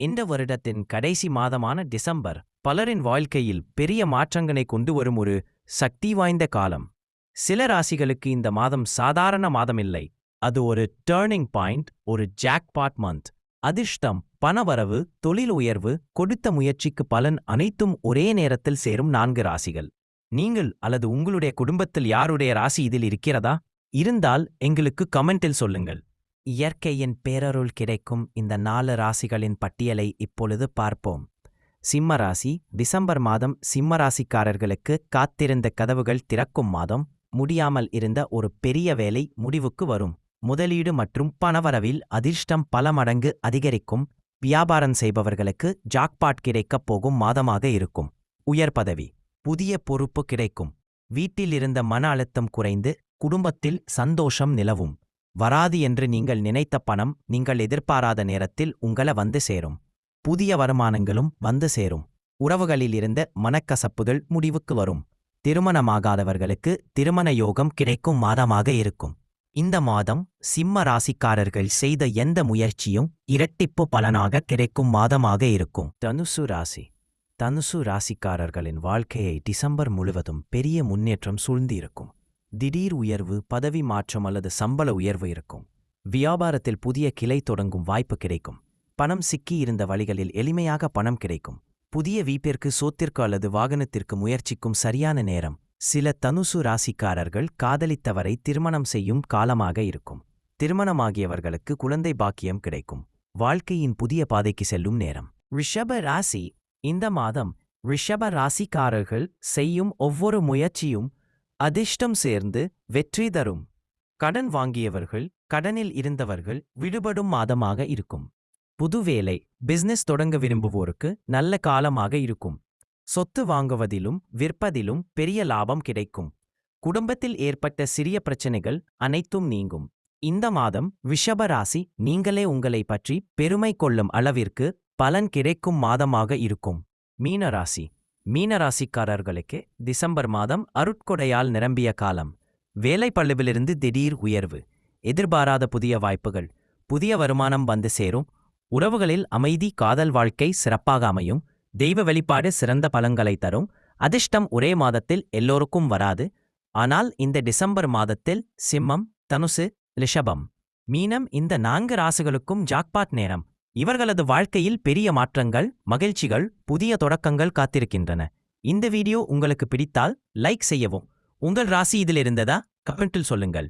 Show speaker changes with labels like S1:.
S1: இந்த வருடத்தின் கடைசி மாதமான டிசம்பர் பலரின் வாழ்க்கையில் பெரிய மாற்றங்களை கொண்டு வரும் ஒரு சக்தி வாய்ந்த காலம். சில ராசிகளுக்கு இந்த மாதம் சாதாரண மாதமில்லை. அது ஒரு டேர்னிங் பாயிண்ட் ஒரு ஜாக்பாட் மந்த் அதிர்ஷ்டம் பணவரவு தொழில் உயர்வு கொடுத்த முயற்சிக்கு பலன் அனைத்தும் ஒரே நேரத்தில் சேரும் நான்கு ராசிகள். நீங்கள் அல்லது உங்களுடைய குடும்பத்தில் யாருடைய ராசி இதில் இருக்கிறதா? இருந்தால் எங்களுக்கு கமெண்டில் சொல்லுங்கள். இயற்கையின் பேரருள் கிடைக்கும் இந்த நாலு ராசிகளின் பட்டியலை இப்பொழுது பார்ப்போம். சிம்ம ராசி டிசம்பர் மாதம் சிம்ம ராசிக்காரர்களுக்கு காத்திருந்த கதவுகள் திறக்கும் மாதம் முடியாமல் இருந்த ஒரு பெரிய வேலை முடிவுக்கு வரும். முதலீடு மற்றும் பணவரவில் அதிர்ஷ்டம் பல மடங்கு அதிகரிக்கும். வியாபாரம் செய்பவர்களுக்கு ஜாக்பாட் கிடைக்கப் போகும் மாதமாக இருக்கும். உயர் பதவி புதிய பொறுப்பு கிடைக்கும். வீட்டில் இருந்த மன அழுத்தம் குறைந்து குடும்பத்தில் சந்தோஷம் நிலவும். வராது என்று நீங்கள் நினைத்த பணம் நீங்கள் எதிர்பாராத நேரத்தில் உங்கள வந்து சேரும். புதிய வருமானங்களும் வந்து சேரும். உறவுகளில் இருந்த மனக்கசப்புகள் முடிவுக்கு வரும். திருமணமாகாதவர்களுக்கு திருமண யோகம் கிடைக்கும் மாதமாக இருக்கும். இந்த மாதம் சிம்ம ராசிக்காரர்கள் செய்த எந்த முயற்சியும் இரட்டிப்பு பலனாக கிடைக்கும் மாதமாக இருக்கும். தனுசு ராசி. தனுசு ராசிக்காரர்களின் வாழ்க்கையை டிசம்பர் முழுவதும் பெரிய முன்னேற்றம் சூழ்ந்திருக்கும். திடீர் உயர்வு பதவி மாற்றம் அல்லது சம்பள உயர்வு இருக்கும். வியாபாரத்தில் புதிய கிளை தொடங்கும் வாய்ப்பு கிடைக்கும். பணம் சிக்கியிருந்த வழிகளில் எளிமையாக பணம் கிடைக்கும். புதிய வீப்பிற்கு சோத்திற்கு அல்லது வாகனத்திற்கு முயற்சிக்கும் சரியான நேரம். சில தனுசு ராசிக்காரர்கள் காதலித்தவரை திருமணம் செய்யும் காலமாக இருக்கும். திருமணமாகியவர்களுக்கு குழந்தை பாக்கியம் கிடைக்கும். வாழ்க்கையின் புதிய பாதைக்கு செல்லும் நேரம். ரிஷப ராசி. இந்த மாதம் ரிஷப ராசிக்காரர்கள் செய்யும் ஒவ்வொரு முயற்சியும் அதிர்ஷ்டம் சேர்ந்து வெற்றி தரும். கடன் வாங்கியவர்கள் கடனில் இருந்தவர்கள் விடுபடும் மாதமாக இருக்கும். புது வேலை பிசினஸ் தொடங்க விரும்புவோருக்கு நல்ல காலமாக இருக்கும். சொத்து வாங்குவதிலும் விற்பதிலும் பெரிய லாபம் கிடைக்கும். குடும்பத்தில் ஏற்பட்ட சிறிய பிரச்சனைகள் அனைத்தும் நீங்கும். இந்த மாதம் விஷபராசி நீங்களே உங்களை பற்றி பெருமை கொள்ளும் அளவிற்கு பலன் கிடைக்கும் மாதமாக இருக்கும். மீனராசி. மீனராசிக்காரர்களுக்கு டிசம்பர் மாதம் அருட்கொடையால் நிரம்பிய காலம். வேலை பள்ளுவிலிருந்து திடீர் உயர்வு. எதிர்பாராத புதிய வாய்ப்புகள். புதிய வருமானம் வந்து சேரும். உறவுகளில் அமைதி காதல் வாழ்க்கை சிறப்பாக அமையும். தெய்வ வெளிப்பாடு சிறந்த பலன்களை தரும். அதிர்ஷ்டம் ஒரே மாதத்தில் எல்லோருக்கும் வராது. ஆனால் இந்த டிசம்பர் மாதத்தில் சிம்மம் தனுசு ரிஷபம். மீனம் இந்த நான்கு ராசிகளுக்கும் ஜாக்பாட் நேரம். இவர்களது வாழ்க்கையில் பெரிய மாற்றங்கள் மகிழ்ச்சிகள் புதிய தொடக்கங்கள் காத்திருக்கின்றன. இந்த வீடியோ உங்களுக்கு பிடித்தால் லைக் செய்யவும். உங்கள் ராசி இதில் இருந்ததா? கமெண்டில் சொல்லுங்கள்.